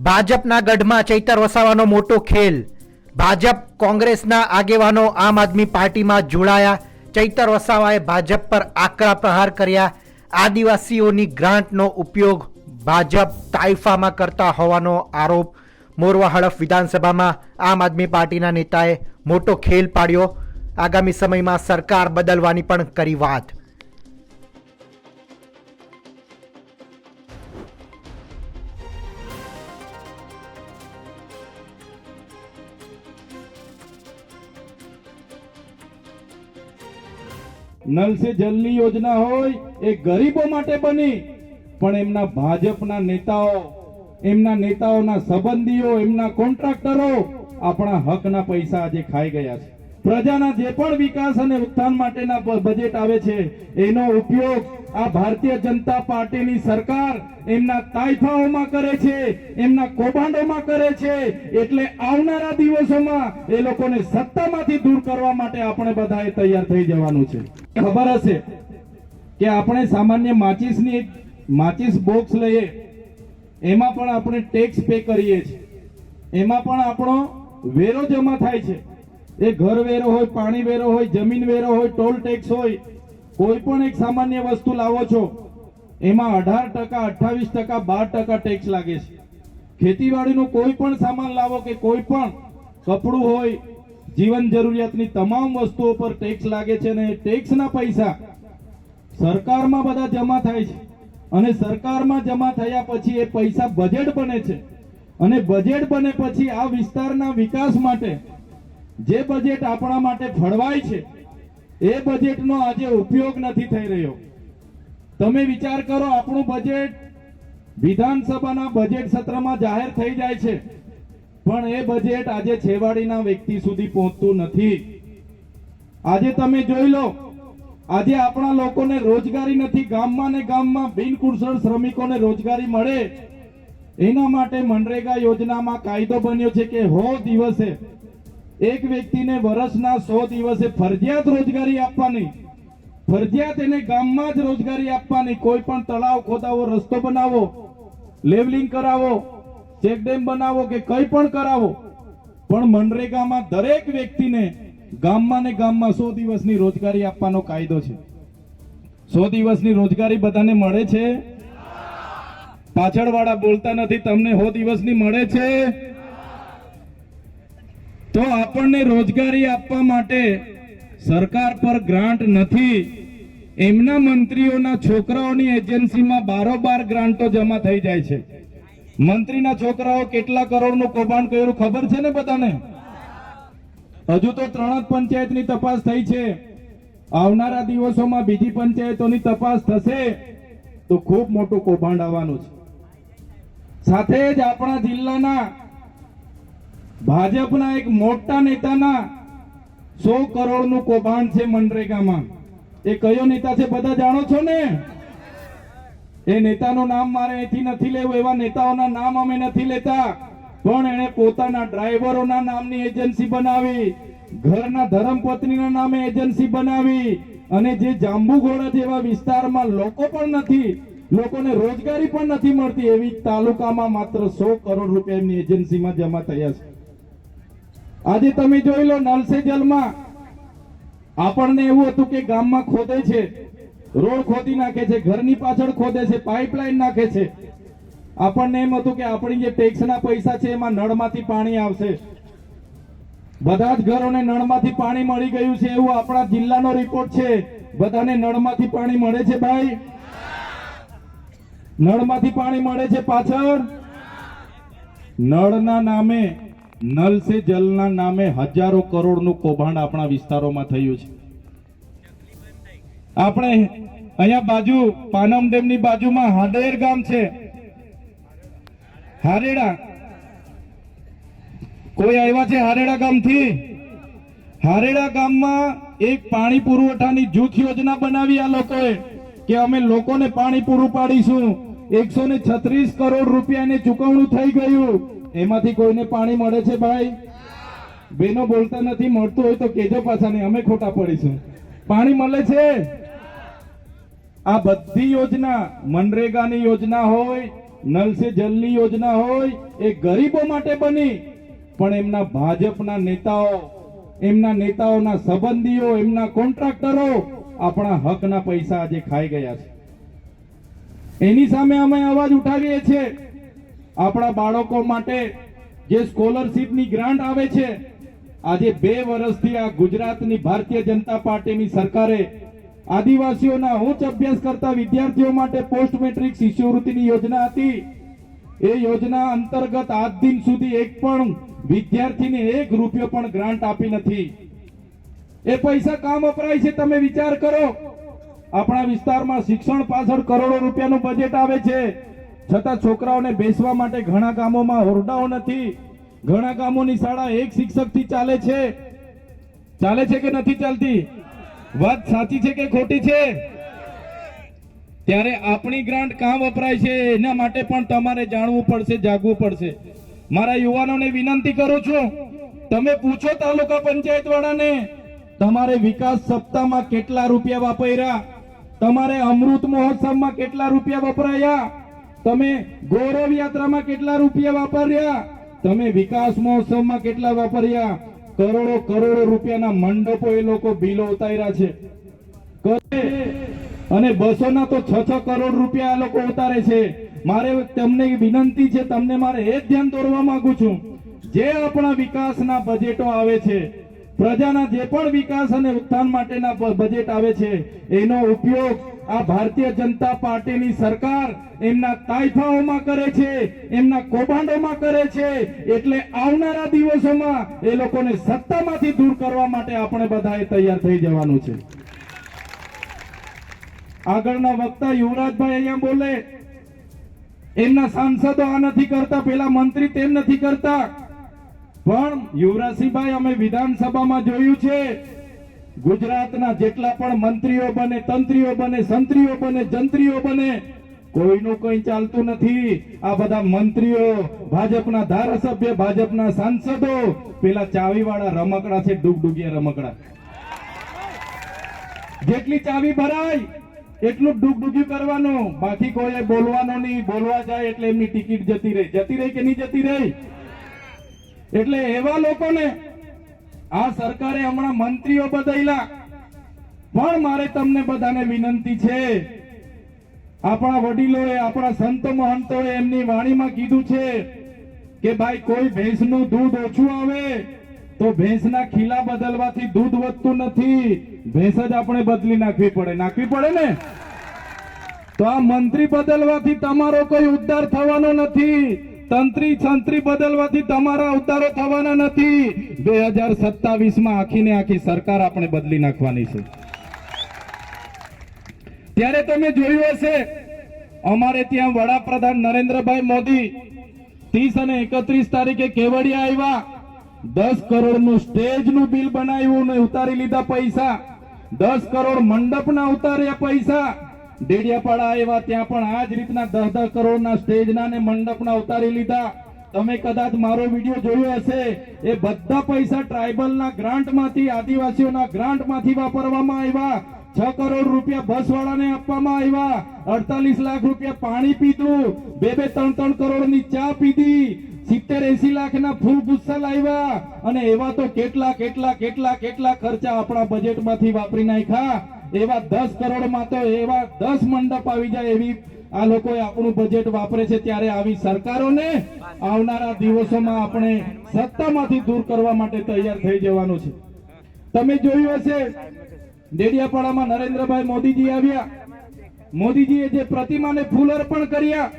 ભાજપના ગઢમાં ચૈતર વસાવાનો મોટો ખેલ. ભાજપ કોંગ્રેસના આગેવાનો આમ આદમી પાર્ટીમાં જોડાયા. ચૈતર વસાવાએ ભાજપ પર આકરા પ્રહાર કર્યા. આદિવાસીઓની ગ્રાન્ટનો ઉપયોગ ભાજપ તાઇફામાં કરતા હોવાનો આરોપ મોરવા હડફ વિધાનસભામાં આમ આદમી પાર્ટીના નેતાએ મોટો ખેલ પાડ્યો. આગામી સમયમાં સરકાર બદલવાની પણ કરી વાત. નલ સે જલની યોજના હોય, એ ગરીબો માટે બની. પણ એમના ભાજપના નેતાઓ, એમના નેતાઓના સંબંધીઓ, એમના કોન્ટ્રાક્ટરો આપણા હકના પૈસા આજે ખાઈ ગયા છે. પ્રજાના જે પણ વિકાસ અને ઉત્થાન માટેના બજેટ આવે છે, એનો ઉપયોગ આ ભારતીય જનતા પાર્ટીની સરકાર એમના તાઇફાઓમાં કરે છે, એમના કૌભાંડોમાં કરે છે, એટલે આવનારા દિવસોમાં એ લોકોને સત્તામાંથી દૂર કરવા માટે આપણે બધાએ તૈયાર થઈ જવાનું છે. ખબર હશે કે આપણે સામાન્ય માચિસની માચિસ બોક્સ લઈએ, એમાં પણ આપણે ટેક્સ પે કરીએ છીએ, એમાં પણ આપણો વેરો જમા થાય છે. એ ઘર વેરો હોય, પાણી વેરો હોય, જમીન વેરો હોય, ટોલ ટેક્સ હોય, કોઈ પણ એક સામાન્ય વસ્તુ લાવો છો, એમાં અઢાર ટકા અઠાવીસ ટકા, બાર ટકા ટેક્સ લાગે છે. ખેતીવાડીનું કોઈ પણ સામાન લાવો કે કોઈ પણ કપડું હોય, જીવન જરૂરિયાતની તમામ વસ્તુઓ પર ટેક્સ લાગે છે અને ટેક્સના પૈસા સરકારમાં બધા જમા થાય છે. અને સરકારમાં જમા થયા પછી એ પૈસા બજેટ બને છે. અને બજેટ બને પછી આ વિસ્તારના વિકાસ માટે જે બજેટ આપણા માટે ફળવાય છે, એ બજેટનો આજે ઉપયોગ નથી થઈ રહ્યો. તમે વિચાર કરો, આપણું બજેટ વિધાનસભાના બજેટ સત્રમાં જાહેર થઈ જાય છે, પણ એ બજેટ આજે છેવાડીના વ્યક્તિ સુધી પહોંચતું નથી. આજે તમે જોઈ લો, આજે આપણા લોકોને રોજગારી નથી, ગામમાં ને ગામમાં બિનકુશળ શ્રમિકોને રોજગારી મળે. એના માટે મનરેગા યોજનામાં કાયદો બન્યો છે કે હો દિવસે એક વ્યક્તિને વર્ષના સો દિવસે ફરજિયાત રોજગારી આપવાની, ફરજિયાત એને ગામમાં જ રોજગારી આપવાની, કોઈ પણ તળાવ ખોદાવો રસ્તો બનાવો, લેવલિંગ કરાવો ચેકડેમ બનાવો કે કંઈ પણ કરાવો, પણ મનરેગામાં દરેક વ્યક્તિને ગામમાં ને ગામમાં સો દિવસની રોજગારી આપવાનો કાયદો છે. સો દિવસની રોજગારી બધાને મળે છે? પાછળવાળા બોલતા નથી, તમને સો દિવસની મળે છે? તો આપણને રોજગારી આપવા માટે સરકાર પર ગ્રાન્ટ નથી. એમના મંત્રીઓના છોકરાઓની એજન્સીમાં બારોબાર ગ્રાન્ટો જમા થઈ જાય છે. મંત્રીના છોકરાઓ કેટલા કરોડનું કૌભાંડ કર્યું ખબર છે ને બધાને? હજુ તો ત્રણ જ પંચાયતની તપાસ થઈ છે. આવનારા દિવસોમાં બીજી પંચાયતોની તપાસ થશે તો ખૂબ મોટું કૌભાંડ આવવાનું છે. સાથે જ આપણા જિલ્લાના ભાજપના એક મોટા નેતાના સો કરોડનું કૌભાંડ છે મનરેગામાં. એ કયો નેતા છે બધા જાણો છો ને? એ નેતાનું નામ મારે અહીંથી નથી લેવું, એવા નેતાઓના નામ અમે નથી લેતા. પણ એણે પોતાના ડ્રાઈવરોના નામની એજન્સી બનાવી, ઘરના ધર્મપત્નીના નામે એજન્સી બનાવી, અને જે જાંબુઘોડા જેવા વિસ્તારમાં લોકો પણ નથી, લોકોને રોજગારી પણ નથી મળતી, એવી તાલુકામાં માત્ર સો કરોડ રૂપિયાની એજન્સીમાં જમા થયા છે. આજે તમે જોઈ લો નલ જલમાં આપણને એવું હતું કે ગામમાં ખોદે છે, રોડ ખોદી નાખે છે, ઘરની પાછળ ખોદે છે પાઇપલાઇન નાખે છે. આપણને એમ હતું કે આપણી જે ટેક્સના પૈસા છે એમાં નળમાંથી પાણી આવશે. બધા જ ઘરોને નળમાંથી પાણી મળી ગયું છે એવું આપણા જિલ્લાનો રિપોર્ટ છે. બધાને નળમાંથી પાણી મળે છે ભાઈ? નળમાંથી પાણી મળે છે પાછળ? નળના નામે. નલ સે જલના નામે હજારો કરોડનું કૌભાંડ આપણા વિસ્તારોમાં થયું છે. આપણે અહીંયા બાજુ, પાનમ ડેમની બાજુમાં હાડેર ગામ છે. હારેડા. કોઈ આવ્યા છે હારેડા ગામથી? હારેડા ગામમાં એક પાણી પુરવઠાની જૂથ યોજના બનાવી આ લોકોએ કે અમે લોકોને પાણી પૂરું પાડીશું. એકસો ને છત્રીસ કરોડ રૂપિયાની ચૂકવણું થઈ ગયું. એમાંથી કોઈને પાણી મળે છે ભાઈ? બેનો બોલતા નથી, મળતું હોય તો કેજો પાછા નહીં અમે ખોટા પડીશું. પાણી મળે છે? આ બધી યોજના મનરેગાની યોજના હોય નલ સે જલની યોજના હોય, એ ગરીબો માટે બની. પણ એમના ભાજપના નેતાઓ, એમના નેતાઓના સંબંધીઓ, એમના કોન્ટ્રાક્ટરો આપણા હકના પૈસા આજે ખાઈ ગયા છે. એની સામે અમે અવાજ ઉઠાવીએ છીએ. આપણા બાળકો માટે જે સ્કોલરશીપની ગ્રાન્ટ આવે છે, આજે બે વર્ષથી આ ગુજરાતની ભારતીય જનતા પાર્ટીની સરકારે આદિવાસીઓના ઉચ્ચ અભ્યાસ કરતા વિદ્યાર્થીઓ માટે પોસ્ટ મેટ્રિક શિષ્યવૃત્તિની યોજના હતી. એ યોજના અંતર્ગત આજ દિન સુધી એક પણ વિદ્યાર્થીને એક રૂપિયો પણ ગ્રાન્ટ આપી નથી. એ પૈસા કામ વપરાય છે, તમે વિચાર કરો. આપણા વિસ્તારમાં શિક્ષણ પાછળ કરોડો રૂપિયાનું બજેટ આવે છે. છતાં છોકરાઓને બેસવા માટે ઘણા ગામોમાં ઓરડાઓ નથી. ઘણા ગામોની શાળા એક શિક્ષકથી ચાલે છે. ચાલે છે કે નથી ચાલતી? વાત સાચી છે કે ખોટી છે? ત્યારે આપણી ગ્રાન્ટ કાં વપરાય છે? એના માટે પણ તમારે જાણવું પડશે, જાગવું પડશે. મારા યુવાનોને વિનંતી કરું છું, તમે પૂછો તાલુકા પંચાયત વાળાને તમારે વિકાસ સપ્તાહમાં કેટલા રૂપિયા વાપર્યા? તમારે અમૃત મહોત્સવમાં કેટલા રૂપિયા વપરાયા? તમે ગૌરવ યાત્રામાં કેટલા રૂપિયા વાપર્યા? તમે વિકાસ મહોત્સવમાં કેટલા વાપર્યા? કરોડો કરોડો રૂપિયાના મંડપો એ લોકો બિલો ઉતાર્યા છે. અને બસો ના તો છ છ કરોડ રૂપિયા આ લોકો ઉતારે છે. મારે તમને વિનંતી છે, તમને મારે એ જ ધ્યાન દોરવા માંગુ છું. જે આપણા વિકાસના બજેટો આવે છે પ્રજાના જે પણ વિકાસ અને ઉત્થાન માટેના બજેટ આવે છે, એનો ઉપયોગ આ ભારતીય જનતા પાર્ટીની સરકાર એમના તાઇફાઓમાં કરે છે, એમના કૌભાંડોમાં કરે છે, એટલે આવનારા દિવસોમાં એ લોકોને સત્તામાંથી દૂર કરવા માટે આપણે બધાએ તૈયાર થઈ જવાનું છે. આગળના વક્તા યુવરાજભાઈ અહીંયા બોલે, એમના સાંસદો આ નથી કરતા, પેલા મંત્રી તેમ નથી કરતા. પણ યુવરાજસિંહભાઈ અમે વિધાનસભામાં જોયું છે, ગુજરાતના જેટલા પણ મંત્રીઓ બને, તંત્રીઓ બને, સંત્રીઓ બને, જંત્રીઓ બને, કોઈનું કઈ ચાલતું નથી. આ બધા મંત્રીઓ, ભાજપના ધારાસભ્ય, ભાજપના સાંસદો, પેલા ચાવીવાળા રમકડા છે, ડુગડુગિયા રમકડા. જેટલી ચાવી ભરાય, એટલું ડુગડુગી કરવાનું. બાકી કોઈ બોલવાનું નહીં, બોલવા જાય એટલે એમની ટિકિટ જતી રહી. જતી રહી કે નહીં જતી રહી? એટલે એવા લોકોને આ સરકારે હમણાં મંત્રીઓ બદલ્યા પણ મારે તમને બધાને વિનંતી છે, આપણા વડીલોએ, આપણા સંત મહંતોએ એમની વાણીમાં કીધું છે કે ભાઈ, કોઈ ભેંસનું દૂધ ઓછું આવે તો ભેંસના ખીલા બદલવાથી દૂધ વધતું નથી. ભેંસ જ આપણે બદલી નાખવી પડે. નાખવી પડે ને? તો આ મંત્રી બદલવાથી તમારો કોઈ ઉદ્ધાર થવાનો નથી. તંત્રી છંત્રી બદલવાથી તમારા ઉદ્ધારો થવાના નથી. બે હજાર સત્તાવીસમાં આખી ને સરકાર આપણે બદલી નાખવાની છે. ત્યારે તમે જોયું હશે, અમારે ત્યાં વડાપ્રધાન નરેન્દ્રભાઈ મોદી ત્રીસ અને એકત્રીસ તારીખે કેવડિયા આવ્યા. દસ કરોડનું સ્ટેજનું બિલ બનાવ્યું ને ઉતારી લીધા પૈસા. દસ કરોડ મંડપના ઉતાર્યા પૈસા. ડેડિયાપાડા આવ્યા ત્યાં પણ આ જ રીતના દસ દસ કરોડના સ્ટેજના ને મંડપના ઉતારી લીધા. તમે કદાચ મારો વીડિયો જોયો હશે, એ બધા પૈસા ટ્રાઇબલના ગ્રાન્ટમાંથી, આદિવાસીઓના ગ્રાન્ટમાંથી વાપરવામાં આવ્યા. છ કરોડ રૂપિયા બસ વાળાને આપવામાં આવ્યા. અડતાલીસ લાખ રૂપિયા પાણી પીધું. બે બે ત્રણ ત્રણ કરોડની ચા પીધી. સિત્તેર એસી લાખના ફૂલ ગુસ્સા લાવ્યા. અને એવા તો કેટલા કેટલા કેટલા કેટલા ખર્ચા આપણા બજેટમાંથી વાપરી નાખ્યા. એવા દસ કરોડમાં તો એવા દસ મંડપ આવી જાય એવી આ લોકો આપણું બજેટ વાપરે છે ત્યારે આવી સરકારોને આવનારા દિવસોમાં આપણે સત્તામાંથી દૂર કરવા માટે તૈયાર થઈ જવાનું છે. તમે જોયું હશે, ડેડિયાપાડામાં નરેન્દ્રભાઈ મોદીજી આવ્યા. મોદીજીએ જે પ્રતિમાને ફૂલ અર્પણ કર્યા,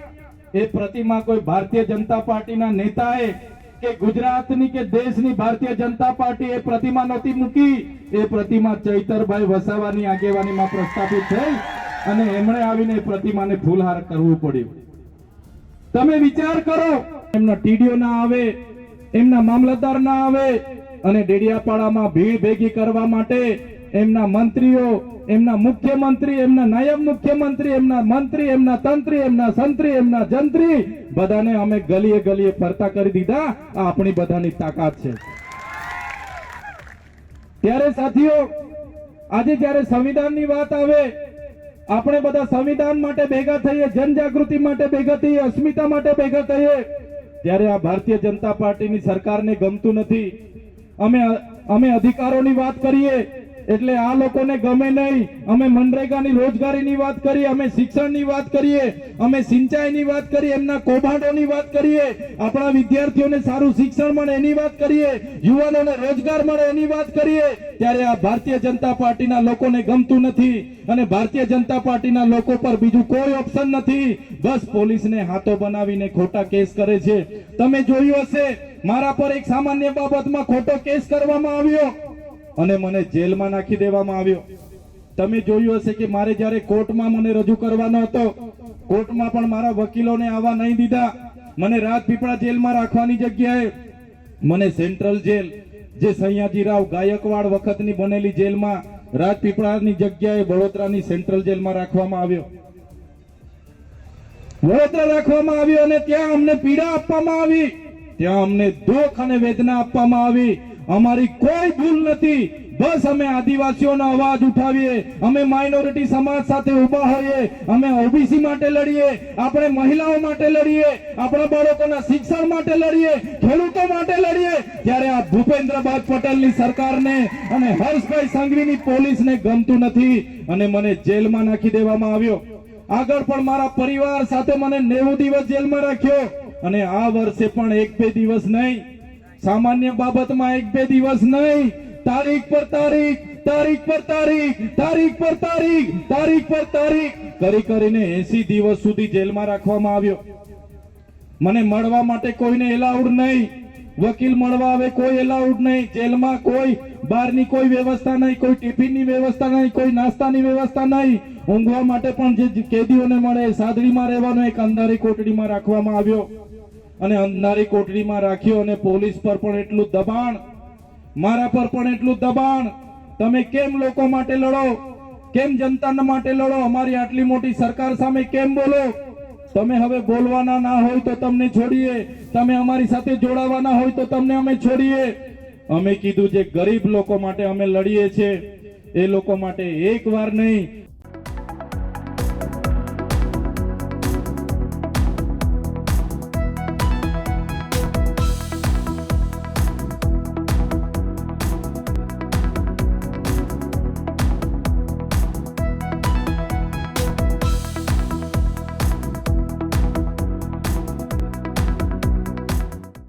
એ પ્રતિમા કોઈ ભારતીય જનતા પાર્ટીના નેતાએ કે ગુજરાતની કે દેશની ભારતીય જનતા પાર્ટી એ પ્રતિમા નહોતી મૂકી. એ પ્રતિમા ચૈતરભાઈ વસાવાની આગેવાનીમાં પ્રસ્થાપિત થઈ અને એમણે આવીને પ્રતિમાને ફૂલહાર કરવું પડ્યું. તમે વિચાર કરો, એમના ટીડીઓ ના આવે, એમના મામલતદાર ના આવે અને ડેડિયાપાડામાં ભીડ ભેગી કરવા માટે એમના મંત્રીઓ, એમના મુખ્યમંત્રી, એમના નાયબ મુખ્યમંત્રી, એમના મંત્રી, એમના તંત્રી, એમના સંત્રી, એમના જંત્રી, બધાને અમે ગલીએ ગલીએ ફરતા કરી દીધા. આ આપણી બધાની તાકાત છે. ત્યારે સાથીઓ, આજે જ્યારે સંવિધાનની વાત આવે, આપણે બધા સંવિધાન માટે ભેગા થઈએ, જનજાગૃતિ માટે ભેગા થઈએ, અસ્મિતા માટે ભેગા થઈએ, ત્યારે આ ભારતીય જનતા પાર્ટીની સરકારને ગમતું નથી. અમે અમે અધિકારોની વાત કરીએ એટલે આ લોકોને ગમે નહીં. અમે મનરેગાની રોજગારીની વાત કરીએ, અમે શિક્ષણની વાત કરીએ, અમે સિંચાઈની વાત કરીએ, એમના કૌભાંડોની વાત કરીએ, આપણા વિદ્યાર્થીઓને સારું શિક્ષણ મળે એની વાત કરીએ, યુવાનોને રોજગાર મળે એની વાત કરીએ, ત્યારે આ ભારતીય જનતા પાર્ટીના લોકોને ગમતું નથી અને ભારતીય જનતા પાર્ટીના લોકો પર બીજું કોઈ ઓપ્શન નથી. બસ પોલીસને હાથો બનાવીને ખોટા કેસ કરે છે. તમે જોયું હશે, મારા પર એક સામાન્ય બાબતમાં ખોટો કેસ કરવામાં આવ્યો. અને મને જેલમાં નાખી દેવામાં આવ્યો. તમે જોયું હશે કે મારે જ્યારે કોર્ટમાં મને રજૂ કરવાનો હતો, કોર્ટમાં પણ મારા વકીલોને આવવા નહીં દીધા. મને રાજપીપળા જેલમાં રાખવાની જગ્યાએ, મને સેન્ટ્રલ જેલ, જે સયાજીરાવ ગાયકવાડ વખતની બનેલી જેલમાં રાજપીપળાની જગ્યાએ વડોદરાની સેન્ટ્રલ જેલમાં રાખવામાં આવ્યો. વડોદરા રાખવામાં આવ્યો અને ત્યાં અમને પીડા આપવામાં આવી. ત્યાં અમને દુઃખ અને વેદના આપવામાં આવી. અમારી કોઈ ભૂલ નથી. બસ અમે આદિવાસીઓનો અવાજ ઉઠાવીએ, અમે માઇનોરિટી સમાજ સાથે ઊભા હોઈએ, અમે ઓબીસી માટે લડીએ, આપણે મહિલાઓ માટે લડીએ, આપણા બાળકોના શિક્ષણ માટે લડીએ, ખેડૂતો માટે લડીએ, ત્યારે આ ભૂપેન્દ્રભાઈ પટેલની સરકારને અને હર્ષભાઈ સંઘવીની પોલીસને ગમતું નથી અને મને જેલમાં નાખી દેવામાં આવ્યો. આગળ પણ મારા પરિવાર સાથે મને નેવું દિવસ જેલમાં રાખ્યો અને આ વર્ષે પણ એક બે દિવસ નહીં. સામાન્ય બાબતમાં એક બે દિવસ નહીં. તારીખ પર તારીખ તારીખ પર તારીખ તારીખ પર તારીખ તારીખ પર તારીખ. કરી કરીને એસી દિવસ સુધી જેલમાં રાખવામાં આવ્યો. મને મળવા માટે કોઈને એલાઉડ નહીં. વકીલ મળવા આવે કોઈ એલાઉડ નહીં. જેલમાં કોઈ, બહારની કોઈ વ્યવસ્થા નહીં, કોઈ ટિફિનની વ્યવસ્થા નહીં, કોઈ નાસ્તાની વ્યવસ્થા નહીં. ઊંઘવા માટે પણ જે કેદીઓને મળે, સાદડીમાં રહેવાનો એક અંધારી કોટડીમાં રાખવામાં આવ્યો. અને અંધારી કોટડીમાં રાખ્યો અને પોલીસ પર પણ એટલું દબાણ. મારા પર પણ એટલું દબાણ. તમે કેમ લોકો માટે લડો? કેમ જનતાના માટે લડો? અમારી આટલી મોટી સરકાર સામે કેમ બોલો? તમે હવે બોલવાના ના હોય તો તમને છોડીએ. તમે અમારી સાથે જોડાવાના હોય તો તમને અમે છોડીએ. અમે કીધું જે ગરીબ લોકો માટે અમે લડીએ છીએ. એ લોકો માટે એક વાર નહીં